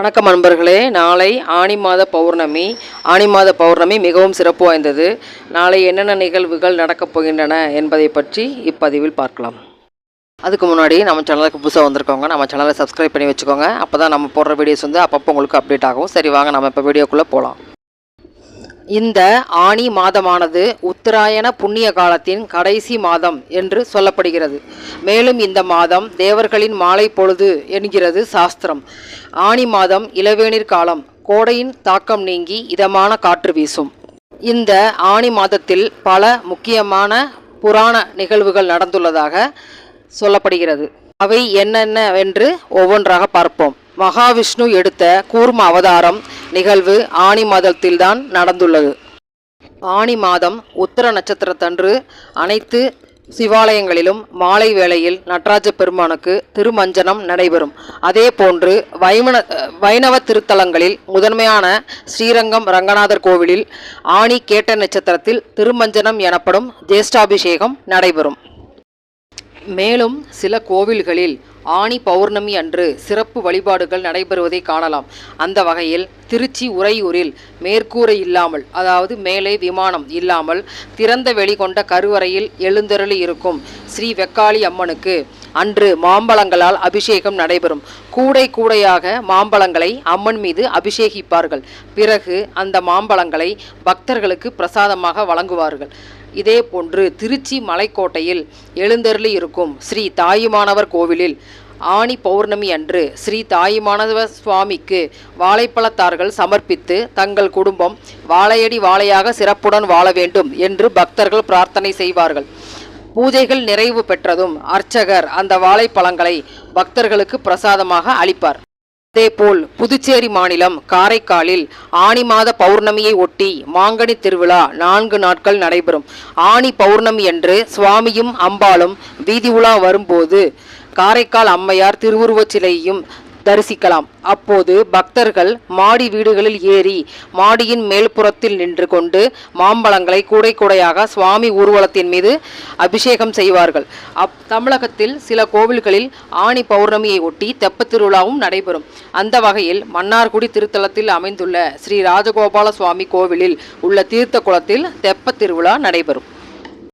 வணக்கம் நண்பர்களே. நாளை ஆனி மாத பௌர்ணமி. ஆனி மாத பௌர்ணமி மிகவும் சிறப்பு வாய்ந்தது. நாளை என்னென்ன நிகழ்வுகள் நடக்கப் போகின்றன என்பதை பற்றி இப்பதிவில் பார்க்கலாம். அதுக்கு முன்னாடி நம்ம சேனலுக்கு புதுசாக வந்திருக்கவங்க நம்ம சேனலை சப்ஸ்கிரைப் பண்ணி வச்சுக்கோங்க. அப்போ தான் நம்ம போடுற வீடியோஸ் வந்து அப்பப்போ உங்களுக்கு அப்டேட் ஆகும். சரி வாங்க நம்ம இப்போ வீடியோக்குள்ளே போகலாம் இந்த ஆனி மாதமானது உத்தராயண புண்ணிய காலத்தின் கடைசி மாதம் என்று சொல்லப்படுகிறது. மேலும் இந்த மாதம் தேவர்களின் மாலை பொழுது என்கிறது சாஸ்திரம். ஆனி மாதம் இளவேநீர் காலம் கோடையின் தாக்கம் நீங்கி இதமான காற்று வீசும். இந்த ஆனி மாதத்தில் பல முக்கியமான புராண நிகழ்வுகள் நடந்துள்ளதாக சொல்லப்படுகிறது. அவை என்னென்னவென்று ஒவ்வொன்றாக பார்ப்போம். மகாவிஷ்ணு எடுத்த கூர்ம அவதாரம் நிகழ்வு ஆணி மாதத்தில்தான் நடந்துள்ளது. ஆணி மாதம் உத்தர நட்சத்திரத்தன்று அனைத்து சிவாலயங்களிலும் மாலை வேளையில் நடராஜ பெருமானுக்கு திருமஞ்சனம் நடைபெறும். அதே போன்று வைமன வைணவ திருத்தலங்களில் முதன்மையான ஸ்ரீரங்கம் ரங்கநாதர் கோவிலில் ஆணி கேட்ட நட்சத்திரத்தில் திருமஞ்சனம் எனப்படும் ஜேஷ்டாபிஷேகம் நடைபெறும். மேலும் சில கோவில்களில் ஆனி பௌர்ணமி அன்று சிறப்பு வழிபாடுகள் நடைபெறுவதை காணலாம். அந்த வகையில் திருச்சி உறையூரில் மேற்கூரை இல்லாமல் அதாவது மேலே விமானம் இல்லாமல் திறந்த வெளி கொண்ட கருவறையில் எழுந்தருளி இருக்கும் ஸ்ரீ வெக்காளி அம்மனுக்கு அன்று மாம்பழங்களால் அபிஷேகம் நடைபெறும். கூடை கூடையாக மாம்பழங்களை அம்மன் மீது அபிஷேகிப்பார்கள். பிறகு அந்த மாம்பழங்களை பக்தர்களுக்கு பிரசாதமாக வழங்குவார்கள். இதே போன்று திருச்சி மலைக்கோட்டையில் எழுந்தருளி இருக்கும் ஸ்ரீ தாயுமானவர் கோவிலில் ஆனி பௌர்ணமி அன்று ஸ்ரீ தாயுமானவ சுவாமிக்கு வாழைப்பழத்தார்கள் சமர்ப்பித்து தங்கள் குடும்பம் வாழையடி வாழையாக சிறப்புடன் வாழ வேண்டும் என்று பக்தர்கள் பிரார்த்தனை செய்வார்கள். பூஜைகள் நிறைவு பெற்றதும் அர்ச்சகர் அந்த வாழைப்பழங்களை பக்தர்களுக்கு பிரசாதமாக அளிப்பார். அதேபோல் புதுச்சேரி மாநிலம் காரைக்காலில் ஆனி மாத பௌர்ணமியை ஒட்டி மாங்கனி திருவிழா நான்கு நாட்கள் நடைபெறும். ஆனி பௌர்ணமி என்று சுவாமியும் அம்பாளும் வீதி உலா வரும்போது காரைக்கால் அம்மையார் திருவுருவச் சிலையையும் தரிசிக்கலாம். அப்போது பக்தர்கள் மாடி வீடுகளில் ஏறி மாடியின் மேல்புறத்தில் நின்று கொண்டு மாம்பழங்களை கூடை கூடையாக சுவாமி ஊர்வலத்தின் மீது அபிஷேகம் செய்வார்கள். அப் தமிழகத்தில் சில கோவில்களில் ஆணி பௌர்ணமியை ஒட்டி தெப்பத் திருவிழாவும் நடைபெறும். அந்த வகையில் மன்னார்குடி திருத்தலத்தில் அமைந்துள்ள ஸ்ரீ ராஜகோபால சுவாமி கோவிலில் உள்ள தீர்த்த குளத்தில் தெப்பத் திருவிழா நடைபெறும்.